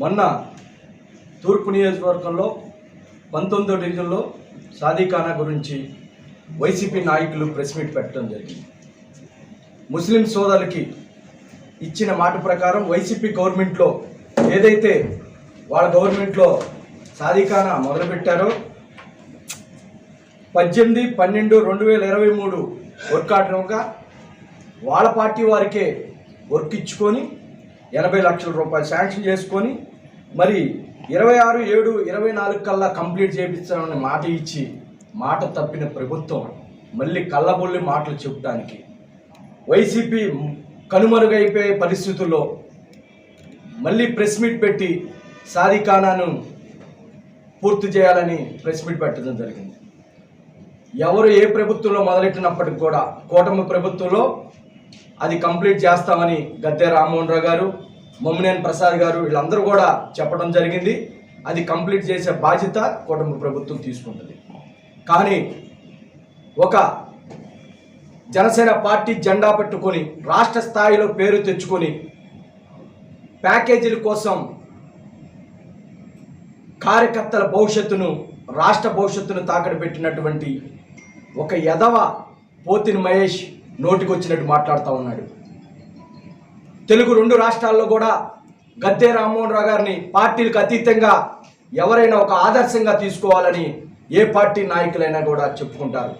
మొన్న తూర్పు నియోజకవర్గంలో పంతొమ్మిదో డివిజన్లో సాదిఖానా గురించి వైసీపీ నాయకులు ప్రెస్ మీట్ పెట్టడం జరిగింది. ముస్లిం సోదరులకి ఇచ్చిన మాట ప్రకారం వైసీపీ గవర్నమెంట్లో ఏదైతే వాళ్ళ గవర్నమెంట్లో సాధికాన మొదలుపెట్టారో పద్దెనిమిది పన్నెండు రెండు వేల ఇరవై మూడు వర్క్ ఆర్డర్గా వాళ్ళ పార్టీ వారికే వర్క్ ఇచ్చుకొని ఎనభై లక్షల రూపాయలు శాంక్షన్ చేసుకొని మరి ఇరవై ఆరు ఏడు ఇరవై నాలుగు కల్లా కంప్లీట్ చేపించాలని మాట ఇచ్చి మాట తప్పిన ప్రభుత్వం మళ్ళీ కళ్ళబొల్లి మాటలు చెప్పడానికి వైసీపీ కనుమరుగైపోయే పరిస్థితుల్లో మళ్ళీ ప్రెస్ మీట్ పెట్టి సాదిఖానాను పూర్తి చేయాలని ప్రెస్ మీట్ పెట్టడం జరిగింది. ఎవరు ఏ ప్రభుత్వంలో మొదలెట్టినప్పటికి కూడా కూటమి ప్రభుత్వంలో అది కంప్లీట్ చేస్తామని గద్దె రామ్మోహన్ రావు గారు మమ్మినేని ప్రసాద్ గారు వీళ్ళందరూ కూడా చెప్పడం జరిగింది. అది కంప్లీట్ చేసే బాధ్యత కూటమి ప్రభుత్వం తీసుకుంటుంది. కానీ ఒక జనసేన పార్టీ జెండా పెట్టుకొని రాష్ట్ర స్థాయిలో పేరు తెచ్చుకొని ప్యాకేజీల కోసం కార్యకర్తల భవిష్యత్తును రాష్ట్ర భవిష్యత్తును తాకడ పెట్టినటువంటి ఒక యదవ పోతిని మహేష్ నోటికొచ్చినట్టు మాట్లాడుతూ ఉన్నాడు. తెలుగు రెండు రాష్ట్రాల్లో కూడా గద్దె రామ్మోహన్ రావు గారిని పార్టీలకు అతీతంగా ఎవరైనా ఒక ఆదర్శంగా తీసుకోవాలని ఏ పార్టీ నాయకులైనా కూడా చెప్పుకుంటారు.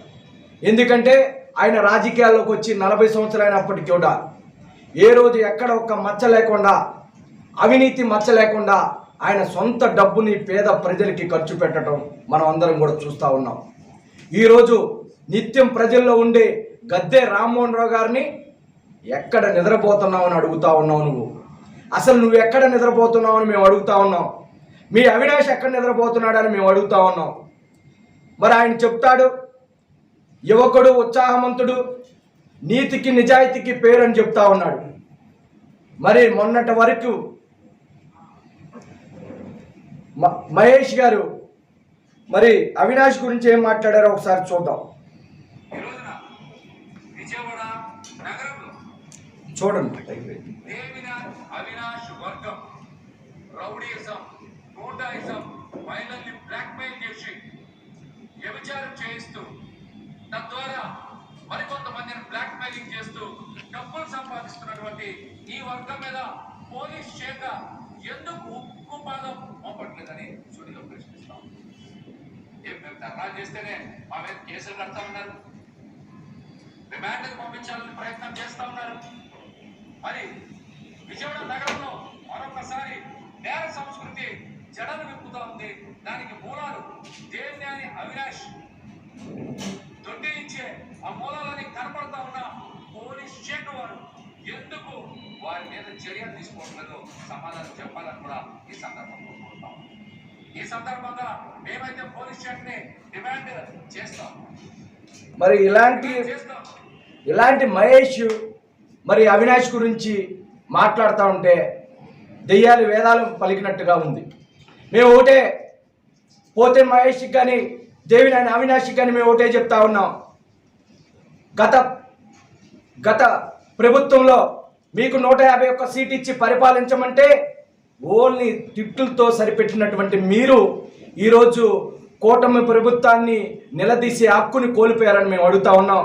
ఎందుకంటే ఆయన రాజకీయాల్లోకి వచ్చి నలభై సంవత్సరాలైనప్పటికీ కూడా ఏ రోజు ఎక్కడ ఒక్క మచ్చ లేకుండా అవినీతి మచ్చ లేకుండా ఆయన సొంత డబ్బుని పేద ప్రజలకి ఖర్చు పెట్టడం మనం అందరం కూడా చూస్తూ ఉన్నాం. ఈరోజు నిత్యం ప్రజల్లో ఉండే గద్దె రామ్మోహన్ రావు గారిని ఎక్కడ నిద్రపోతున్నావు అని అడుగుతా ఉన్నావు నువ్వు? అసలు నువ్వు ఎక్కడ నిద్రపోతున్నావు అని మేము అడుగుతా ఉన్నాం. మీ అవినాష్ ఎక్కడ నిద్రపోతున్నాడని మేము అడుగుతా ఉన్నాం. మరి ఆయన చెప్తాడు యువకుడు ఉత్సాహవంతుడు నీతికి నిజాయితీకి పేరు అని చెప్తా ఉన్నాడు. మరి మొన్నటి వరకు మహేష్ గారు మరి అవినాష్ గురించి ఏం మాట్లాడారో ఒకసారి చూద్దాం. చూడండి దేవినాథ్ అవినాష్ వర్గం రౌడీయిజం గూండాయిజం మహిళల్ని బ్లాక్మెయిల్ చేసి వ్యభిచారం చేయిస్తూ తద్వారా మరికొంతమందిని బ్లాక్ మెయిలింగ్ చేస్తూ డబ్బులు సంపాదిస్తున్నటువంటి ఈ వర్గం మీద పోలీస్ శాఖ ఎందుకు ఉక్కు పాదం మోపట్లేదని సుడిలో ప్రశ్నిస్తాం. మేము ధర్నా చేస్తేనే మా మీద కేసులు కడతా ఉన్నారు. రిమాండ్కి పంపించాలని ప్రయత్నం చేస్తా ఉన్నారు. మరి విజయవాడ నగరంలో మరొకసారి నేర సంస్కృతి జడలు విప్పుతా ఉంది. దానికి మూలాలు దేవ్యాని అవినాష్. దొడ్డినిచ్చే ఆ మూలాలని కనపడతా ఉన్న పోలీస్ వారు ఎందుకు వారి మీద చర్యలు తీసుకోవట్లేదో సమాధానం చెప్పాలని కూడా ఈ సందర్భంగా కోరుతాం ఈ సందర్భంగా మేమైతే పోలీస్ డిమాండ్ చేస్తాం. మరి ఇలాంటి ఇలాంటి మహేష్ మరి అవినాష్ గురించి మాట్లాడుతూ ఉంటే దెయ్యాలు వేదాలు పలికినట్టుగా ఉంది. మేము ఒకటే పోతే మహేష్కి కానీ దేవుని ఆయన అవినాశి కానీ మేము ఒకటే చెప్తా ఉన్నాం. గత గత ప్రభుత్వంలో మీకు నూట యాభై ఒక్క సీట్ ఇచ్చి పరిపాలించమంటే ఓన్లీ తిట్టులతో సరిపెట్టినటువంటి మీరు ఈరోజు కూటమి ప్రభుత్వాన్ని నిలదీసి హక్కుని కోల్పోయారని మేము అడుగుతా ఉన్నాం.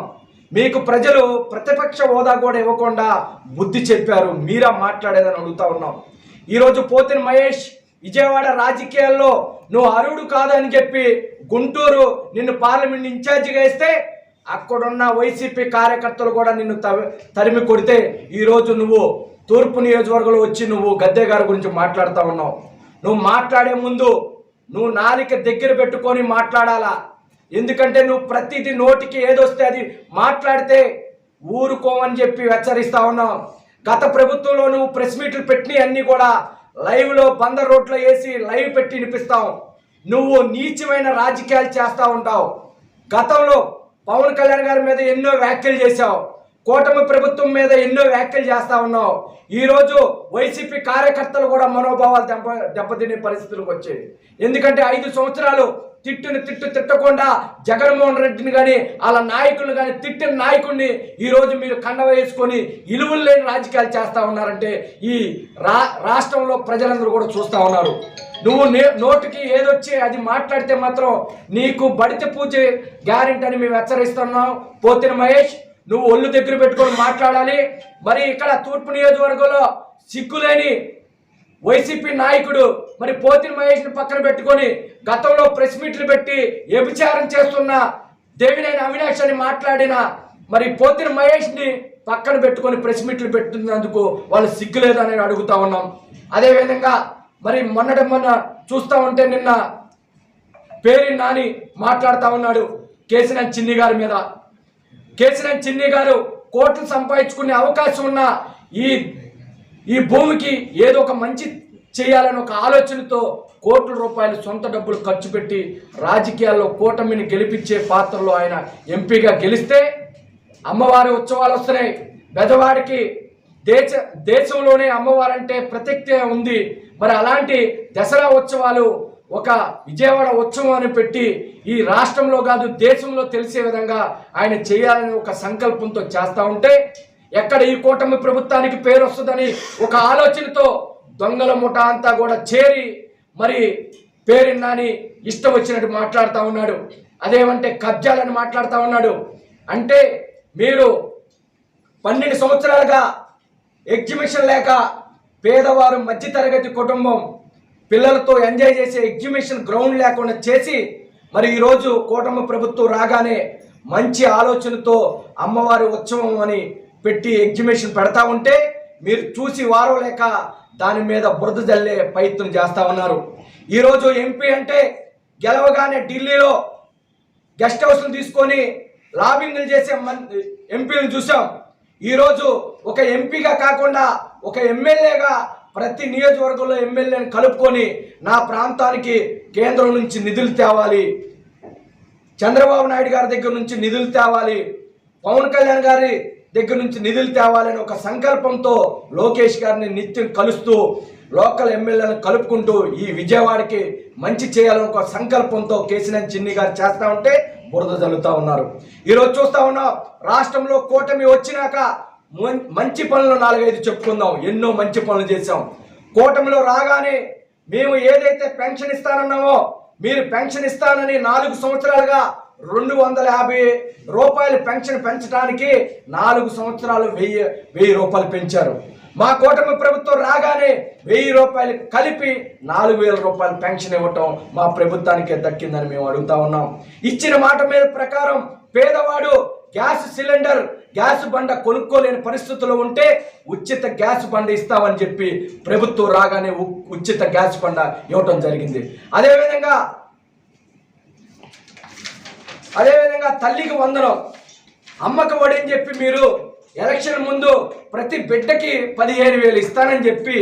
మీకు ప్రజలు ప్రతిపక్ష హోదా కూడా ఇవ్వకుండా బుద్ధి చెప్పారు. మీరా మాట్లాడేదని అడుగుతా ఉన్నాం. ఈరోజు పోతిన మహేష్ విజయవాడ రాజకీయాల్లో నువ్వు అర్హుడు కాదని చెప్పి గుంటూరు నిన్ను పార్లమెంట్ ఇన్ఛార్జిగా ఇస్తే అక్కడున్న వైసీపీ కార్యకర్తలు కూడా నిన్ను తవి- తరిమి కొడితే ఈరోజు నువ్వు తూర్పు నియోజకవర్గంలో వచ్చి నువ్వు గద్దె గారి గురించి మాట్లాడుతూ ఉన్నావు. నువ్వు మాట్లాడే ముందు నువ్వు నాలిక దగ్గర పెట్టుకొని మాట్లాడాలా? ఎందుకంటే నువ్వు ప్రతిదీ నోటికి ఏదొస్తే అది మాట్లాడితే ఊరుకోమని చెప్పి హెచ్చరిస్తా ఉన్నావు. గత ప్రభుత్వంలో నువ్వు ప్రెస్ మీట్లు పెట్టినవి అన్నీ కూడా లైవ్లో బందర్ రోడ్లో వేసి లైవ్ పెట్టి వినిపిస్తావు నువ్వు నీచమైన రాజకీయాలు చేస్తూ ఉంటావు. గతంలో పవన్ కళ్యాణ్ గారి మీద ఎన్నో వ్యాఖ్యలు చేశావు. కూటమి ప్రభుత్వం మీద ఎన్నో వ్యాఖ్యలు చేస్తూ ఉన్నావు. ఈరోజు వైసీపీ కార్యకర్తలు కూడా మనోభావాలు దెబ్బ దెబ్బతినే పరిస్థితులకు వచ్చాయి. ఎందుకంటే ఐదు సంవత్సరాలు తిట్టుని తిట్టు తిట్టకుండా జగన్మోహన్ రెడ్డిని కానీ వాళ్ళ నాయకులను కానీ తిట్టిన నాయకుడిని ఈరోజు మీరు కండవ వేసుకొని ఇలువలు లేని రాజకీయాలు చేస్తూ ఉన్నారంటే ఈ రా రాష్ట్రంలో ప్రజలందరూ కూడా చూస్తా ఉన్నారు. నువ్వు నే- నోటికి ఏదొచ్చి అది మాట్లాడితే మాత్రం నీకు బడిత పూజ గ్యారెంటీ అని మేము హెచ్చరిస్తున్నాం. పోతిన మహేష్ నువ్వు ఒళ్ళు దగ్గర పెట్టుకొని మాట్లాడాలి. మరి ఇక్కడ తూర్పు నియోజకవర్గంలో సిగ్గులేని వైసీపీ నాయకుడు మరి పోతిన మహేష్ని పక్కన పెట్టుకొని గతంలో ప్రెస్ మీట్లు పెట్టి వ్యభిచారం చేస్తున్న దేవినేని అవినాష్ అని మాట్లాడిన మరి పోతిన మహేష్ని పక్కన పెట్టుకొని ప్రెస్ మీట్లు పెట్టినందుకు వాళ్ళు సిగ్గులేదని అడుగుతా ఉన్నాం. అదేవిధంగా మరి మొన్నటి మొన్న చూస్తూ ఉంటే నిన్న పేరి నాని మాట్లాడుతూ ఉన్నాడు కేసీఆర్ చిన్ని గారి మీద. కేసీఆర్ చిన్ని గారు కోట్లు సంపాదించుకునే అవకాశం ఉన్న ఈ ఈ భూమికి ఏదో ఒక మంచి చేయాలని ఒక ఆలోచనతో కోట్ల రూపాయలు సొంత డబ్బులు ఖర్చు పెట్టి రాజకీయాల్లో కూటమిని గెలిపించే పాత్రలో ఆయన ఎంపీగా గెలిస్తే అమ్మవారి ఉత్సవాలు వస్తున్నాయి. పెదవాడికి దేశ దేశంలోనే అమ్మవారంటే ప్రత్యక్ష ఉంది. మరి అలాంటి దసరా ఉత్సవాలు ఒక విజయవాడ ఉత్సవాన్ని పెట్టి ఈ రాష్ట్రంలో కాదు దేశంలో తెలిసే విధంగా ఆయన చేయాలని ఒక సంకల్పంతో చేస్తూ ఉంటే ఎక్కడ ఈ కూటమి ప్రభుత్వానికి పేరు వస్తుందని ఒక ఆలోచనతో దొంగల ముఠ అంతా కూడా చేరి మరి పేరున్నాని ఇష్టం వచ్చినట్టు మాట్లాడుతూ ఉన్నాడు. అదేమంటే కబ్జాలని మాట్లాడుతూ ఉన్నాడు. అంటే మీరు పన్నెండు సంవత్సరాలుగా ఎగ్జిబిషన్ లేక పేదవారు మధ్యతరగతి కుటుంబం పిల్లలతో ఎంజాయ్ చేసే ఎగ్జిబిషన్ గ్రౌండ్ లేకుండా చేసి మరి ఈరోజు కూటమి ప్రభుత్వం రాగానే మంచి ఆలోచనతో అమ్మవారి ఉత్సవం అని పెట్టి ఎగ్జిబిషన్ పెడతా ఉంటే మీరు చూసి వారం లేక దాని మీద బురద జల్లే ప్రయత్నం చేస్తా ఉన్నారు. ఈరోజు ఎంపీ అంటే గెలవగానే ఢిల్లీలో గెస్ట్ హౌస్లు తీసుకొని లాబింగ్లు చేసే మన్ ఎంపీలను చూసాం. ఈరోజు ఒక ఎంపీగా కాకుండా ఒక ఎమ్మెల్యేగా ప్రతి నియోజకవర్గంలో ఎమ్మెల్యేని కలుపుకొని నా ప్రాంతానికి కేంద్రం నుంచి నిధులు తేవాలి. చంద్రబాబు నాయుడు గారి దగ్గర నుంచి నిధులు తేవాలి. పవన్ కళ్యాణ్ గారి దగ్గర నుంచి నిధులు తేవాలని ఒక సంకల్పంతో లోకేష్ గారిని నిత్యం కలుస్తూ లోకల్ ఎమ్మెల్యేలను కలుపుకుంటూ ఈ విజయవాడకి మంచి చేయాలని ఒక సంకల్పంతో కేసీఆర్ చిన్ని గారు చేస్తా ఉంటే బురద జల్లుతూ ఉన్నారు. ఈరోజు చూస్తా ఉన్నాం రాష్ట్రంలో కూటమి వచ్చినాక మంచి పనులు నాలుగైదు చెప్పుకుందాం. ఎన్నో మంచి పనులు చేశాం. కూటమిలో రాగానే మేము ఏదైతే పెన్షన్ ఇస్తానన్నామో మీరు పెన్షన్ ఇస్తానని నాలుగు సంవత్సరాలుగా రెండు వందల యాభై రూపాయలు పెన్షన్ పెంచడానికి నాలుగు సంవత్సరాలు వెయ్యి వెయ్యి రూపాయలు పెంచారు. మా కూటమి ప్రభుత్వం రాగానే వెయ్యి రూపాయలు కలిపి నాలుగు వేల రూపాయలు పెన్షన్ ఇవ్వటం మా ప్రభుత్వానికే దక్కిందని మేము అడుగుతా ఉన్నాం. ఇచ్చిన మాట మీద ప్రకారం పేదవాడు గ్యాస్ సిలిండర్ గ్యాస్ బండ కొనుక్కోలేని పరిస్థితుల్లో ఉంటే ఉచిత గ్యాస్ బండ ఇస్తామని చెప్పి ప్రభుత్వం రాగానే ఉ- ఉచిత గ్యాస్ బండ ఇవ్వటం జరిగింది. అదేవిధంగా అదేవిధంగా తల్లికి వందనం. అమ్మకి ఒడి అని చెప్పి మీరు ఎలక్షన్ ముందు ప్రతి బిడ్డకి పదిహేను వేలు ఇస్తానని చెప్పి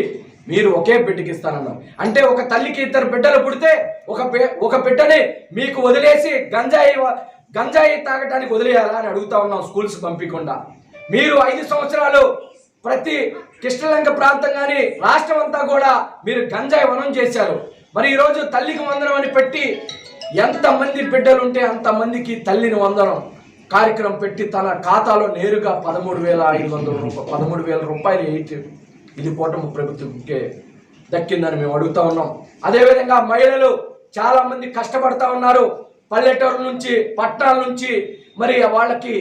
మీరు ఒకే బిడ్డకి ఇస్తానన్నారు. అంటే ఒక తల్లికి ఇద్దరు బిడ్డలు పుడితే ఒక ఒక బిడ్డని మీకు వదిలేసి గంజాయి గంజాయి తాగటానికి వదిలేయాలా అని అడుగుతా ఉన్నాం స్కూల్స్ పంపించకుండా. మీరు ఐదు సంవత్సరాలు ప్రతి కృష్ణలంక ప్రాంతం కానీ రాష్ట్రం అంతా కూడా మీరు గంజాయి వనం చేశారు. మరి ఈరోజు తల్లికి వందనం అని పెట్టి ఎంతమంది బిడ్డలు ఉంటే అంతమందికి తల్లిని వందనం. కార్యక్రమం పెట్టి తన ఖాతాలో నేరుగా పదమూడు వేల ఐదు వందల రూపాయలు పదమూడు వేల రూపాయలు ఎయిట్ ఇది కూటమి ప్రభుత్వంకే దక్కిందని మేము అడుగుతా ఉన్నాం. అదేవిధంగా మహిళలు చాలామంది కష్టపడతా ఉన్నారు. పల్లెటూరు నుంచి పట్టణాల నుంచి మరి వాళ్ళకి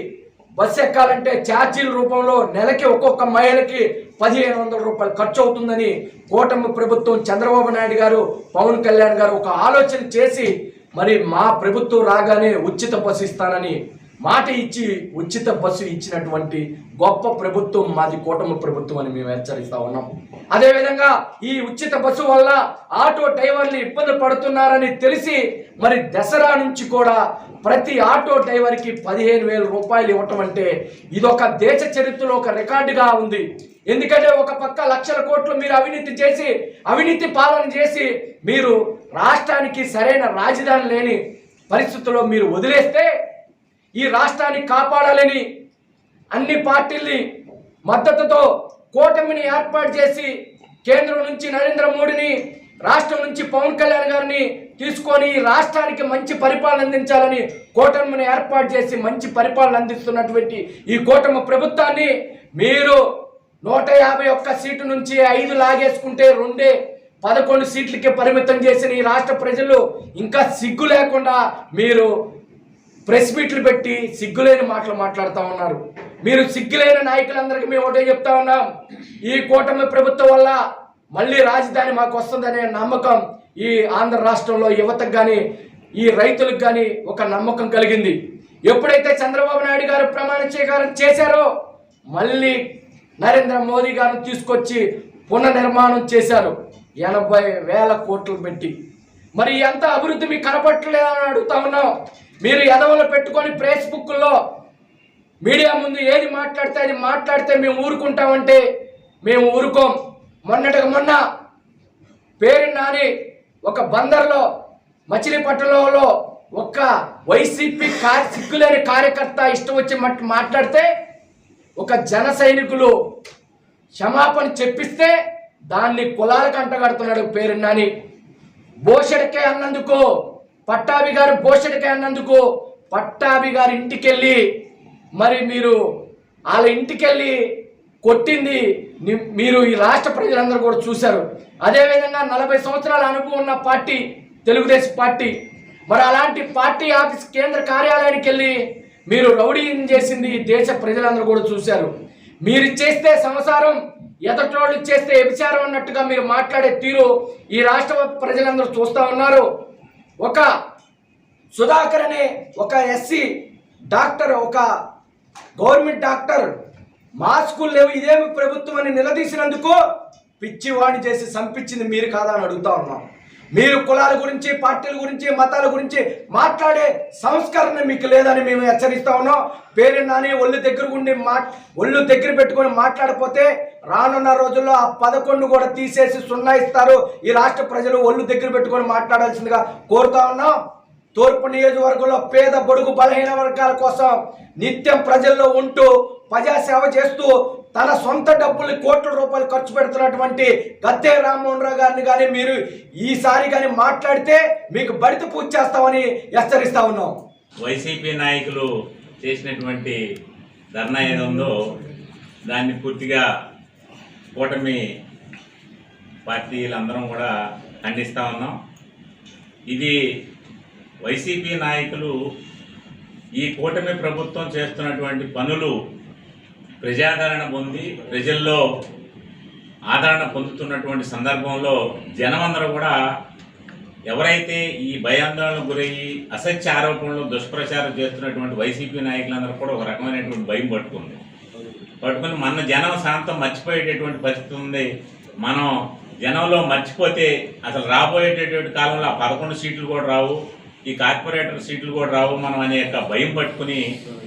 బస్సు ఎక్కాలంటే ఛార్జీల రూపంలో నెలకి ఒక్కొక్క మహిళకి పదిహేను వందల రూపాయలు ఖర్చు అవుతుందని కూటమి ప్రభుత్వం చంద్రబాబు నాయుడు గారు పవన్ కళ్యాణ్ గారు ఒక ఆలోచన చేసి మరి మా ప్రభుత్వం రాగానే ఉచిత బస్సు ఇస్తానని మాట ఇచ్చి ఉచిత బస్సు ఇచ్చినటువంటి గొప్ప ప్రభుత్వం మాది కూటమి ప్రభుత్వం అని మేము హెచ్చరిస్తా ఉన్నాం. అదేవిధంగా ఈ ఉచిత బస్సు వల్ల ఆటో డ్రైవర్లు ఇబ్బంది పడుతున్నారని తెలిసి మరి దసరా నుంచి కూడా ప్రతి ఆటో డ్రైవర్కి పదిహేను వేల రూపాయలు ఇవ్వటం అంటే ఇదొక దేశ చరిత్రలో ఒక రికార్డుగా ఉంది. ఎందుకంటే ఒక పక్క లక్షల కోట్లు మీరు అవినీతి చేసి అవినీతి పాలన చేసి మీరు రాష్ట్రానికి సరైన రాజధాని లేని పరిస్థితుల్లో మీరు వదిలేస్తే ఈ రాష్ట్రాన్ని కాపాడాలని అన్ని పార్టీల్ని మద్దతుతో కూటమిని ఏర్పాటు చేసి కేంద్రం నుంచి నరేంద్ర మోడీని రాష్ట్రం నుంచి పవన్ కళ్యాణ్ గారిని తీసుకొని ఈ రాష్ట్రానికి మంచి పరిపాలన అందించాలని కూటమిని ఏర్పాటు చేసి మంచి పరిపాలన అందిస్తున్నటువంటి ఈ కూటమి ప్రభుత్వాన్ని మీరు నూట యాభై ఒక్క సీటు నుంచి ఐదు లాగేసుకుంటే రెండే పదకొండు సీట్లకే పరిమితం చేసిన ఈ రాష్ట్ర ప్రజలు ఇంకా సిగ్గు లేకుండా మీరు ప్రెస్ మీట్లు పెట్టి సిగ్గులేని మాటలు మాట్లాడుతూ ఉన్నారు. మీరు సిగ్గులేని నాయకులందరికీ మేము ఒకటే చెప్తా ఉన్నాం. ఈ కూటమి ప్రభుత్వం వల్ల మళ్ళీ రాజధాని మాకు వస్తుందనే నమ్మకం ఈ ఆంధ్ర రాష్ట్రంలో యువతకు కానీ ఈ రైతులకు కానీ ఒక నమ్మకం కలిగింది. ఎప్పుడైతే చంద్రబాబు నాయుడు గారు ప్రమాణ స్వీకారం చేశారో మళ్ళీ నరేంద్ర మోదీ గారిని తీసుకొచ్చి పునర్నిర్మాణం చేశారు. ఎనభై వేల కోట్లు పెట్టి. మరి ఎంత అభివృద్ధి మీకు కనపట్టలేదని అడుగుతా ఉన్నాం. మీరు ఎదవలు పెట్టుకొని ఫేస్బుక్లో మీడియా ముందు ఏది మాట్లాడితే అది మాట్లాడితే మేము ఊరుకుంటామంటే మేము ఊరుకోం. మొన్నటికి మొన్న పేరు నాని ఒక బందర్లో మచిలీపట్నంలో ఒక్క వైసీపీ కా సిగ్గులేని కార్యకర్త ఇష్టం వచ్చి మాట్లాడితే ఒక జన సైనికులు క్షమాపణ చెప్పిస్తే దాన్ని కులాలకు అంటగడుతున్నాడు పేరు నాని. అన్నందుకు పట్టాభి గారు బోషెడకే అన్నందుకు పట్టాభి గారి ఇంటికెళ్ళి మరి మీరు వాళ్ళ ఇంటికెళ్ళి కొట్టింది మీరు ఈ రాష్ట్ర ప్రజలందరూ కూడా చూశారు. అదేవిధంగా నలభై సంవత్సరాల అనుభవం ఉన్న పార్టీ తెలుగుదేశం పార్టీ. మరి అలాంటి పార్టీ ఆఫీస్ కేంద్ర కార్యాలయానికి వెళ్ళి మీరు రౌడీ చేసింది దేశ ప్రజలందరూ కూడా చూశారు. మీరు చేస్తే సంసారం ఎదటోళ్ళు చేస్తే వ్యభిచారం అన్నట్టుగా మీరు మాట్లాడే తీరు ఈ రాష్ట్ర ప్రజలందరూ చూస్తూ ఉన్నారు. ఒక సుధాకర్ అనే ఒక ఎస్సీ డాక్టర్ ఒక గవర్నమెంట్ డాక్టర్ మా స్కూల్ లేవు ఇదేమి ప్రభుత్వం అని నిలదీసినందుకు పిచ్చివాణి చేసి సంపించింది మీరు కాదా అని అడుగుతా ఉన్నాం. మీరు కులాల గురించి పార్టీల గురించి మతాల గురించి మాట్లాడే సంస్కరణ మీకు లేదని మేము హెచ్చరిస్తా ఉన్నాం. పేరు నాని ఒళ్ళు దగ్గర ఉండి మా ఒళ్ళు దగ్గర పెట్టుకొని మాట్లాడపోతే రానున్న రోజుల్లో ఆ పదకొండు కూడా తీసేసి సున్నా ఇస్తారు. ఈ రాష్ట్ర ప్రజలు ఒళ్ళు దగ్గర పెట్టుకొని మాట్లాడాల్సిందిగా కోరుతా ఉన్నాం. తూర్పు నియోజకవర్గంలో పేద బడుగు బలహీన వర్గాల కోసం నిత్యం ప్రజల్లో ఉంటూ ప్రజాసేవ చేస్తూ తన సొంత డబ్బుల్ని కోట్ల రూపాయలు ఖర్చు పెడుతున్నటువంటి గత్తే రామ్మోహన్ రావు గారిని కానీ మీరు ఈసారి కానీ మాట్లాడితే మీకు బడిత పూజ చేస్తామని హెచ్చరిస్తా ఉన్నాం. వైసీపీ నాయకులు చేసినటువంటి ధర్నా ఏదో ఉందో దాన్ని పూర్తిగా కూటమి పార్టీలందరం కూడా ఖండిస్తూ ఉన్నాం. ఇది వైసీపీ నాయకులు ఈ కూటమి ప్రభుత్వం చేస్తున్నటువంటి పనులు ప్రజాదరణ పొంది ప్రజల్లో ఆదరణ పొందుతున్నటువంటి సందర్భంలో జనమందరూ కూడా ఎవరైతే ఈ భయాందోళనకు గురయ్యి అసత్య ఆరోపణలు దుష్ప్రచారం చేస్తున్నటువంటి వైసీపీ నాయకులందరూ కూడా ఒక రకమైనటువంటి భయం పట్టుకుంది. పట్టుకుని మన జనం శాంతం మర్చిపోయేటటువంటి పరిస్థితి ఉంది. మనం జనంలో మర్చిపోతే అసలు రాబోయేటటువంటి కాలంలో ఆ పదకొండు సీట్లు కూడా రావు. ఈ కార్పొరేటర్ సీట్లు కూడా రావు మనం అనే యొక్క భయం పట్టుకుని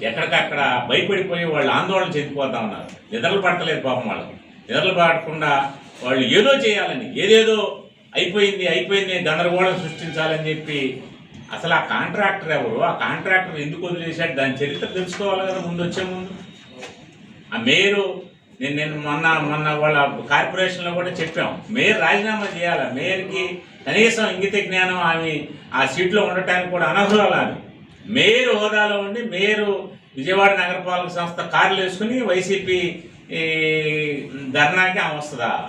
ఎక్కడికక్కడ భయపడిపోయి వాళ్ళు ఆందోళన చెందిపోతా ఉన్నారు. నిద్రలు పడతలేదు పాపం వాళ్ళు నిద్రలు పడకుండా వాళ్ళు ఏదో చేయాలని ఏదేదో అయిపోయింది అయిపోయింది గందరగోళం సృష్టించాలని చెప్పి అసలు ఆ కాంట్రాక్టర్ ఎవరు? ఆ కాంట్రాక్టర్ ఎందుకు వదిలేశాడు? దాని చరిత్ర తెలుసుకోవాలి కదా ముందు వచ్చే ముందు. ఆ మేయరు నేను నేను మొన్న మొన్న వాళ్ళ కార్పొరేషన్లో కూడా చెప్పాం. మేయర్ రాజీనామా చేయాలి? మేయర్కి కనీసం ఇంగిత జ్ఞానం ఆమె ఆ సీట్లో ఉండటానికి కూడా అనర్హురాలు ఆమె. మేయర్ హోదాలో ఉండి మేయరు విజయవాడ నగరపాలక సంస్థ కార్లు వేసుకుని వైసీపీ ధర్నాకి ఆమె వస్తుందా?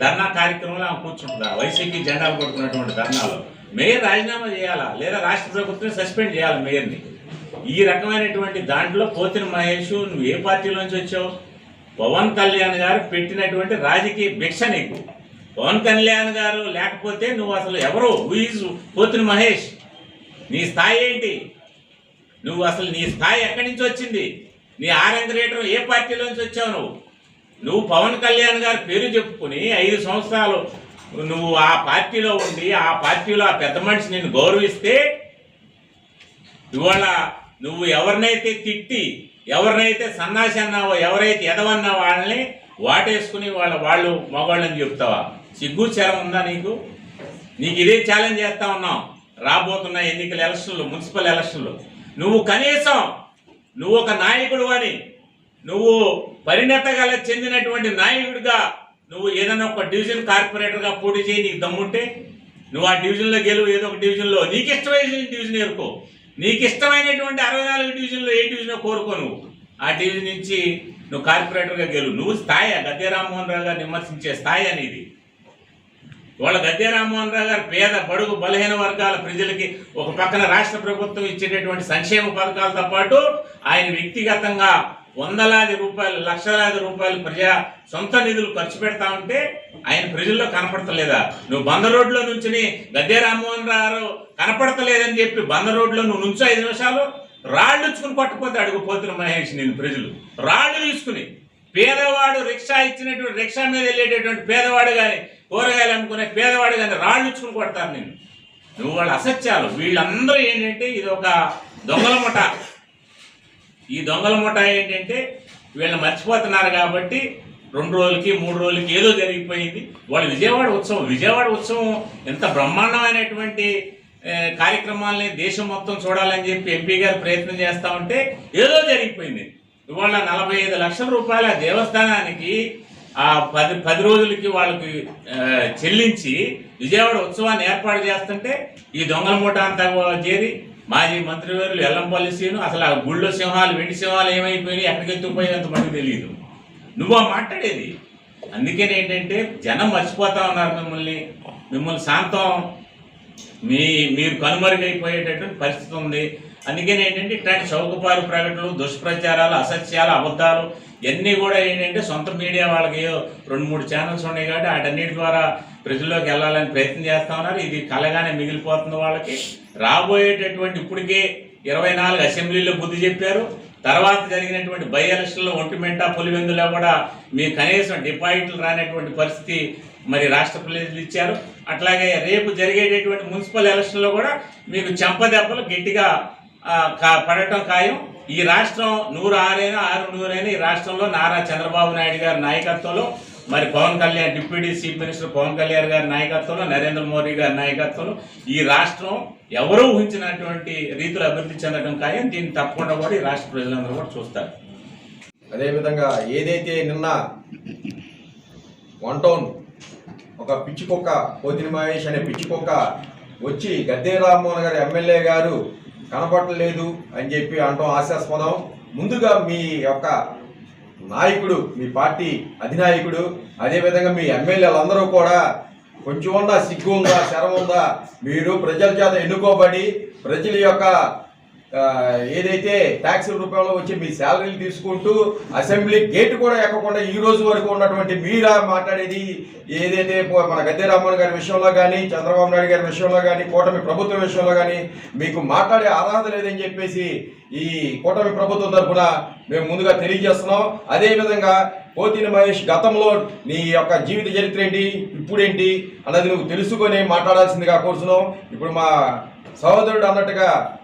ధర్నా కార్యక్రమంలో ఆమె కూర్చుంటుందా? వైసీపీ జెండాలు కొట్టుకున్నటువంటి ధర్నాలో. మేయర్ రాజీనామా చేయాలా? లేదా రాష్ట్ర ప్రభుత్వం సస్పెండ్ చేయాలి మేయర్ని? ఈ రకమైనటువంటి దాంట్లో పోతిన మహేష్ నువ్వు ఏ పార్టీలోంచి వచ్చావు? పవన్ కళ్యాణ్ గారు పెట్టినటువంటి రాజకీయ భిక్ష నీకు. పవన్ కళ్యాణ్ గారు లేకపోతే నువ్వు అసలు ఎవరు? ఈజ్ పోతుని మహేష్? నీ స్థాయి ఏంటి? నువ్వు అసలు నీ స్థాయి ఎక్కడి నుంచి వచ్చింది? నీ ఆరంగరేటర్ ఏ పార్టీలోంచి వచ్చావు నువ్వు? నువ్వు పవన్ కళ్యాణ్ గారి పేరు చెప్పుకుని ఐదు సంవత్సరాలు నువ్వు ఆ పార్టీలో ఉండి ఆ పార్టీలో ఆ పెద్ద మనిషి నిన్ను గౌరవిస్తే ఇవాళ నువ్వు ఎవరినైతే తిట్టి ఎవరినైతే సన్నాసి అన్నావో ఎవరైతే ఎదవన్నా వాళ్ళని వాటేసుకుని వాళ్ళ వాళ్ళు మగవాళ్ళని చెప్తావా? సిగ్గు చరం ఉందా నీకు? నీకు ఇదే ఛాలెంజ్ చేస్తా ఉన్నాం. రాబోతున్న ఎన్నికల ఎలక్షన్లు మున్సిపల్ ఎలక్షన్లు. నువ్వు కనీసం నువ్వు ఒక నాయకుడు అని నువ్వు పరిణతగా చెందినటువంటి నాయకుడిగా నువ్వు ఏదైనా ఒక డివిజన్ కార్పొరేటర్గా పోటీ చేయి నీకు దమ్ముంటే నువ్వు ఆ డివిజన్లో గెలువు ఏదో ఒక డివిజన్లో. నీకు ఇష్టమైన డివిజన్ ఎరుకో నీకు ఇష్టమైనటువంటి అరవై నాలుగు డివిజన్లో ఏ డివిజన్ కోరుకో నువ్వు. ఆ డివిజన్ నుంచి నువ్వు కార్పొరేటర్గా గెలువు. నువ్వు స్థాయి గద్దె రామ్మోహన్ రావు గారు విమర్శించే స్థాయి అనేది. వాళ్ళ గద్దె రామ్మోహన్ రావు గారు పేద బడుగు బలహీన వర్గాల ప్రజలకి ఒక పక్కన రాష్ట్ర ప్రభుత్వం ఇచ్చేటటువంటి సంక్షేమ పథకాలతో పాటు ఆయన వ్యక్తిగతంగా వందలాది రూపాయలు లక్షలాది రూపాయలు ప్రజా సొంత నిధులు ఖర్చు పెడతా ఉంటే ఆయన ప్రజల్లో కనపడతలేదా? నువ్వు బంద రోడ్లో నుంచుని గద్దె రామ్మోహన్ రావు కనపడతలేదని చెప్పి బంద రోడ్లో నువ్వు నుంచో ఐదు నిమిషాలు రాళ్ళు ఇచ్చుకుని కొట్టపోతే అడుగుపోతున్న మహేష్ నేను ప్రజలు. రాళ్ళు తీసుకుని పేదవాడు రిక్షా ఇచ్చినటువంటి రిక్షా మీద వెళ్ళేటటువంటి పేదవాడు కానీ కూరగాయలు అమ్ముకునే పేదవాడు కానీ రాళ్ళు ఇచ్చుకుని కొడతారు నేను నువ్వు వాళ్ళు అసత్యాలు. వీళ్ళందరూ ఏంటంటే ఇది ఒక దొంగల ముఠ. ఈ దొంగల ముఠ ఏంటంటే వీళ్ళని మర్చిపోతున్నారు కాబట్టి రెండు రోజులకి మూడు రోజులకి ఏదో జరిగిపోయింది. వాళ్ళు విజయవాడ ఉత్సవం విజయవాడ ఉత్సవం ఎంత బ్రహ్మాండమైనటువంటి కార్యక్రమాలని దేశం మొత్తం చూడాలని చెప్పి ఎంపీ గారు ప్రయత్నం చేస్తూ ఉంటే ఏదో జరిగిపోయింది. ఇవాళ నలభై ఐదు లక్షల రూపాయల దేవస్థానానికి ఆ పది పది రోజులకి వాళ్ళకి చెల్లించి విజయవాడ ఉత్సవాన్ని ఏర్పాటు చేస్తుంటే ఈ దొంగల మూట అంతా చేరి మాజీ మంత్రివర్యులు ఎల్లంపల్లి సీను అసలు ఆ గుళ్ళో సింహాలు వెండి సింహాలు ఏమైపోయినాయి ఎక్కడికి ఎత్తుకుపోయినంత మనకు తెలియదు నువ్వు ఆ మాట్లాడేది అందుకని ఏంటంటే జనం మర్చిపోతా ఉన్నారు మిమ్మల్ని మిమ్మల్ని శాంతం. మీ మీరు కనుమరుగైపోయేటటువంటి పరిస్థితి ఉంది. అందుకని ఏంటంటే ఇట్లాంటి చౌకపాలు ప్రకటనలు దుష్ప్రచారాలు అసత్యాలు అబద్ధాలు ఇవన్నీ కూడా ఏంటంటే సొంత మీడియా వాళ్ళకి రెండు మూడు ఛానల్స్ ఉన్నాయి కాబట్టి వాటన్నిటి ద్వారా ప్రజల్లోకి వెళ్ళాలని ప్రయత్నం చేస్తా ఉన్నారు. ఇది కలగానే మిగిలిపోతుంది వాళ్ళకి. రాబోయేటటువంటి ఇప్పటికే ఇరవై నాలుగు అసెంబ్లీలో బుద్ధి చెప్పారు. తర్వాత జరిగినటువంటి బై ఎలక్షన్లో ఒంటిమెంట పులివెందులో కూడా మీ కనీసం డిపాజిట్లు రానటువంటి పరిస్థితి మరి రాష్ట్ర ప్రజలు ఇచ్చారు. అట్లాగే రేపు జరిగేటటువంటి మున్సిపల్ ఎలక్షన్లో కూడా మీకు చెంపదెబ్బలు గట్టిగా పడటం ఖాయం. ఈ రాష్ట్రం నూరు ఆరైనా ఆరు నూరైనా ఈ రాష్ట్రంలో నారా చంద్రబాబు నాయుడు గారి నాయకత్వంలో మరి Pawan Kalyan deputy chief minister Pawan Kalyan గారి నాయకత్వంలో నరేంద్ర మోడీ గారి నాయకత్వంలో ఈ రాష్ట్రం ఎవరూ ఊహించినటువంటి రీతిలో అభివృద్ధి చెందడం ఖాయం. దీన్ని తప్పకుండా కూడా ఈ రాష్ట్ర ప్రజలందరూ కూడా చూస్తారు. అదేవిధంగా ఏదైతే నిన్న వన్ టౌన్ ఒక పిచ్చి కుక్క పోతిని మహేష్ అనే పిచ్చి కుక్క వచ్చి గద్దే రామ్మోహన్ గారు ఎమ్మెల్యే గారు కనపడలేదు అని చెప్పి అంటాం ఆశాస్పదం ముందుగా మీ యొక్క నాయకుడు మీ పార్టీ అధినాయకుడు అదేవిధంగా మీ ఎమ్మెల్యేలందరూ కూడా కొంచెం ఉందా సిగ్గు ఉందా శరం ఉందా? మీరు ప్రజల చేత ఎన్నుకోబడి ప్రజల యొక్క ఏదైతే ట్యాక్సీ రూపంలో వచ్చి మీ శాలరీలు తీసుకుంటూ అసెంబ్లీ గేట్ కూడా ఎక్కకుండా ఈ రోజు వరకు ఉన్నటువంటి మీరా మాట్లాడేది ఏదైతే మన గద్దె రామ్మోహన్ గారి విషయంలో కానీ చంద్రబాబు నాయుడు గారి విషయంలో కానీ కూటమి ప్రభుత్వం విషయంలో కానీ మీకు మాట్లాడే అర్హత లేదని చెప్పేసి ఈ కూటమి ప్రభుత్వం తరఫున మేము ముందుగా తెలియజేస్తున్నాం. అదేవిధంగా పోతిన మహేష్ గతంలో నీ యొక్క జీవిత చరిత్ర ఏంటి ఇప్పుడేంటి అన్నది నువ్వు తెలుసుకొని మాట్లాడాల్సిందిగా కోరుతున్నాం ఇప్పుడు మా సహోదరుడు అన్నట్టుగా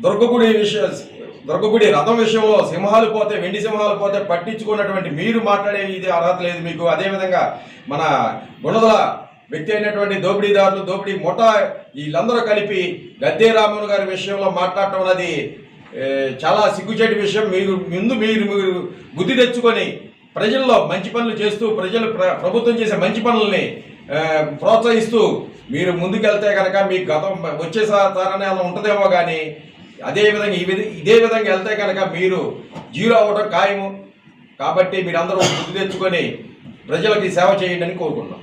దుర్గగుడి విషయ దుర్గగుడి రథం విషయంలో సింహాలు పోతే వెండి సింహాలు పోతే పట్టించుకున్నటువంటి మీరు మాట్లాడే ఇది అర్హత లేదు మీకు. అదేవిధంగా మన గుణదల వ్యక్తి అయినటువంటి దోపిడీదారులు దోపిడీ ముఠా వీళ్ళందరూ కలిపి గద్దే రామన్ గారి విషయంలో మాట్లాడటం అన్నది చాలా సిగ్గుచేటి విషయం. మీరు ముందు మీరు మీరు బుద్ధి తెచ్చుకొని ప్రజల్లో మంచి పనులు చేస్తూ ప్రజలు ప్ర- ప్రభుత్వం చేసే మంచి పనులని ప్రోత్సహిస్తూ మీరు ముందుకెళ్తే కనుక మీ గతం వచ్చే సారనే ఉంటుందేమో కానీ అదే విధంగా ఈ విధంగా ఇదే విధంగా వెళ్తే కనుక మీరు జీరో అవ్వడం ఖాయము. కాబట్టి మీరందరూ గుర్తు తెచ్చుకొని ప్రజలకి సేవ చేయండి అని కోరుకుంటున్నాం.